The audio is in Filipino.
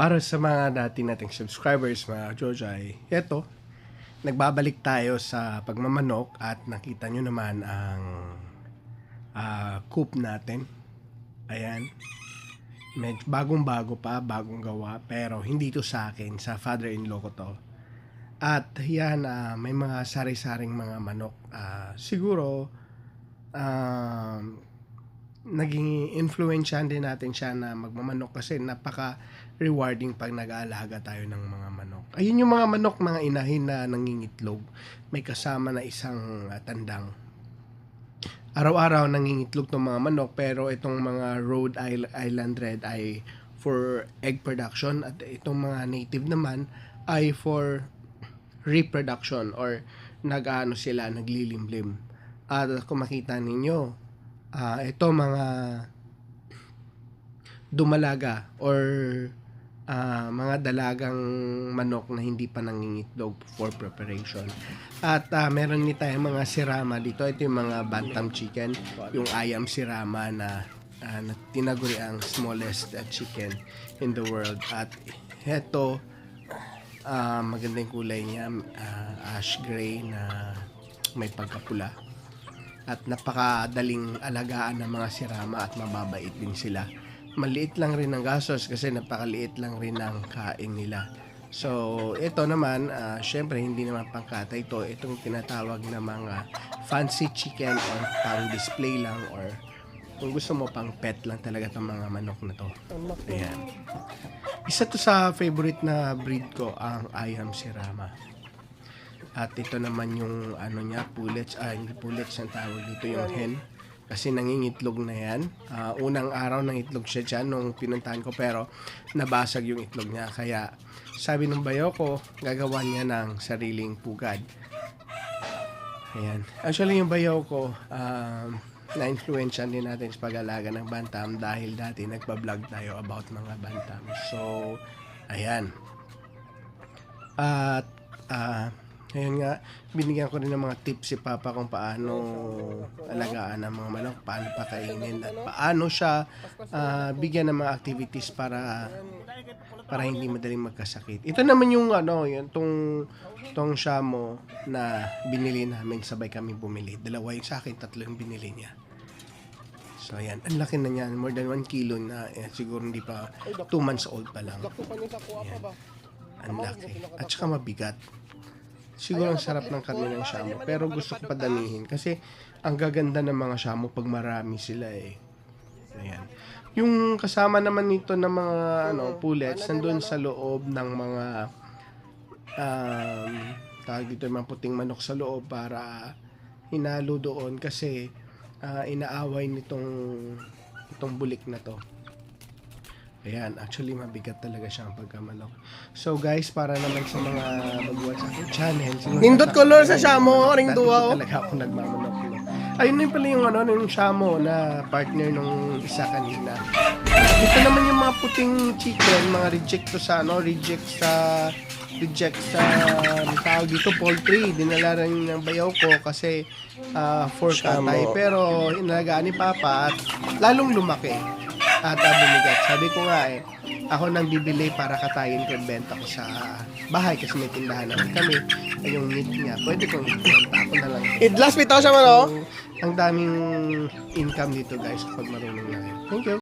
Para sa mga dati nating subscribers, mga Jojay, eto, nagbabalik tayo sa pagmamanok at nakita nyo naman ang ah, coop natin. Ayan. Med bagong-bago pa, bagong gawa, pero hindi to sa akin, sa father-in-law ko to. At yan, ah, may mga sari-saring mga manok. Ah, siguro, um, naging influensyahan din natin siya na magmamanok kasi napaka rewarding pag nag-aalaga tayo ng mga manok. Ayun yung mga manok, mga inahin na nangingitlog. May kasama na isang ah, tandang. Araw-araw nangingitlog ng mga manok pero itong mga Rhode Island Red ay for egg production at itong mga native naman ay for reproduction or nag-ano sila, naglilimlim. At kung makita ninyo, ah ito mga dumalaga or ah, mga dalagang manok na hindi pa nangingitlog for preparation. At ah, meron din tayong mga sirama dito. Ito yung mga bantam chicken, yung ayam sirama na, ah, na tinaguri ang smallest ah, chicken in the world. At ito, ah, magandang kulay niya, ah, ash gray na may pagkapula at napakadaling alagaan ng mga sirama at mababait din sila. Maliit lang rin ang gastos kasi napakaliit lang rin ang kain nila. So, ito naman, ah, syempre hindi naman pangkata ito. Itong tinatawag na mga fancy chicken or pang display lang or kung gusto mo pang pet lang talaga itong mga manok na to. Ayan. Isa to sa favorite na breed ko, ang Ayam Sirama. At ito naman yung ano niya, pullets, ah hindi pullets ang tawag dito yung hen. Kasi nangingitlog na yan. Ah, unang araw nang itlog siya dyan nung pinuntahan ko pero nabasag yung itlog niya. Kaya sabi ng bayo ko, gagawa niya ng sariling pugad. Ayan. Actually yung bayaw ko, um, na-influensyan din natin sa pag-alaga ng bantam dahil dati nagpa-vlog tayo about mga bantam. So, ayan. At, ah, ngayon nga, binigyan ko rin ng mga tips si Papa kung paano alagaan ang mga manok, paano pakainin, at paano siya ah, bigyan ng mga activities para para hindi madaling magkasakit. Ito naman yung ano, yung tong tong shamo na binili namin, sabay kami bumili. Dalawa yung sa akin, tatlo yung binili niya. So ayan, ang laki na niyan, more than 1 kilo na, eh, siguro hindi pa 2 months old pa lang. Ang laki. At saka mabigat. Siguro ang sarap ng karne ng shamo. Pero gusto ko padamihin. Kasi ang gaganda ng mga shamo pag marami sila eh. Ayan. Yung kasama naman nito ng mga ano, pullets, nandun sa loob ng mga um, tawag dito yung mga puting manok sa loob para hinalo doon kasi ah, inaaway nitong itong bulik na to. Ayan, actually mabigat talaga siya ang pagkamanok. So guys, para naman sa mga baguhan sa aking channel, Nindot color sa Shamo, ring duwa, talaga ako nagmamanok. no? Ayun na yung pala yung ano, yung Shamo na partner nung isa kanina. Ito naman yung mga puting chicken, mga reject to sa ano, reject sa reject sa tawag dito poultry. Dinala rin ng bayaw ko kasi ah, for katay. Pero inalagaan ni Papa at lalong lumaki at uh, bumigat. Sabi ko nga eh, ako nang bibili para katayin ko benta ko sa bahay kasi may tindahan naman kami. Ay yung meat niya, pwede kong ibenta ako na lang. Idlas bitaw siya man oh. Ang daming income dito guys kapag marunong na kayo. Thank you.